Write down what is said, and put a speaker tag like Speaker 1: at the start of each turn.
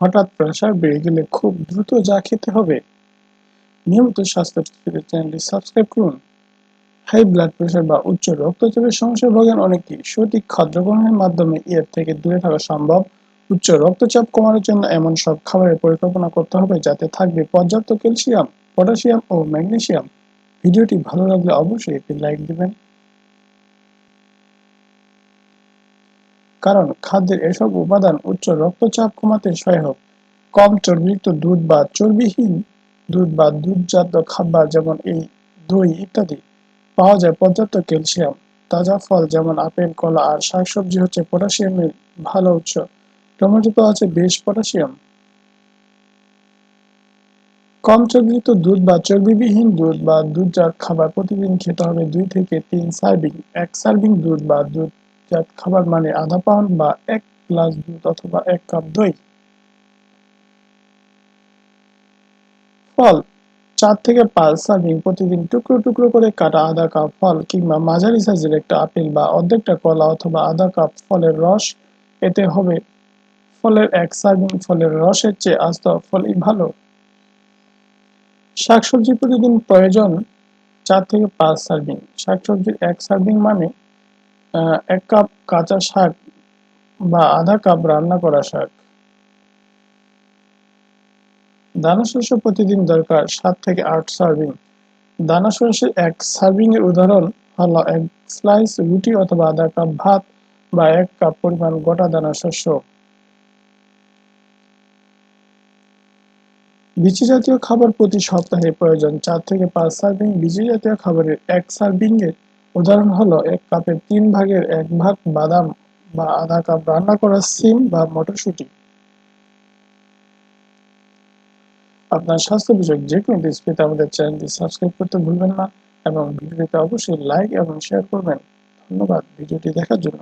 Speaker 1: হঠাৎ প্রেশার বেড়ে গেলে খুব দ্রুত যা খেতে হবে। নিয়মিত স্বাস্থ্য টিভির চ্যানেলটি সাবস্ক্রাইব করুন। হাই ব্লাড প্রেশার বা উচ্চ রক্তচাপের সমস্যায় ভোগেন অনেকেই। সঠিক খাদ্য গ্রহণের মাধ্যমে এর থেকে দূরে থাকা সম্ভব। উচ্চ রক্তচাপ কমানোর জন্য এমন সব খাবারের পরিকল্পনা করতে হবে যাতে থাকবে পর্যাপ্ত ক্যালসিয়াম, পটাশিয়াম ও ম্যাগনেসিয়াম। ভিডিওটি ভালো লাগলে অবশ্যই একটি লাইক দিবেন। কারণ খাদ্যের এসব উপাদান উচ্চ রক্তচাপ কমাতে সহায়ক। কম চর্বিযুক্ত দুধ বা চর্বিহীন দুধ বা দুধজাত খাবার যেমন এই দই ইত্যাদি পাওয়া যায় পর্যাপ্ত ক্যালসিয়াম, তাজা ফল যেমন আপেল, কলা আর শাকসবজি হচ্ছে পটাশিয়ামের ভালো উৎস। টমেটোতে আছে বেশ পটাশিয়াম। কম চর্বিযুক্ত দুধ বা চর্বিবিহীন দুধ বা দুধজাত খাবার প্রতিদিন খেতে হবে দুই থেকে তিন সার্ভিং, এক সার্ভিং দুধ বা দুধজাত খাবার মানে আধা পাউন্ড বা এক গ্লাস দুধ অথবা এক কাপ দই। ফল, চার থেকে পাঁচ সার্ভিং প্রতিদিন টুকরো টুকরো করে কাটা আধা কাপ ফল কিংবা মাঝারি সাইজের একটা আপেল বা অর্ধেকটা কলা অথবা আধা কাপ ফলের রস, এতে হবে ফলের এক সার্ভিং ফলের রসের চেয়ে আস্ত ফলই ভালো। শাকসবজি প্রতিদিন প্রয়োজন চার থেকে পাঁচ সার্ভিং শাকসবজির এক সার্ভিং মানে এক কাপ কাঁচা শাক বা আধা কাপ রান্না করা শাক। দানা শস্য প্রতিদিন দরকার সাত থেকে আট সার্ভিং। দানা শস্যের এক সার্ভিং এর উদাহরণ হলো এক স্লাইস রুটি অথবা আধা কাপ ভাত বা এক কাপ পরিমাণ গোটা দানা শস্য। বিচি জাতীয় খাবার প্রতি সপ্তাহে প্রয়োজন চার থেকে পাঁচ সার্ভিং। বিচি জাতীয় খাবারের এক সার্ভিং এর উদাহরণ হলো, এক কাপের তিন ভাগের এক ভাগ বাদাম বা আধা কাপ রান্না করা সিম বা মটরশুঁটি। আপনার স্বাস্থ্য বিষয়ক যে কোনো টিপস আমাদের চ্যানেলটি সাবস্ক্রাইব করতে ভুলবেন না এবং ভিডিওটিতে অবশ্যই লাইক এবং শেয়ার করবেন। ধন্যবাদ ভিডিওটি দেখার জন্য।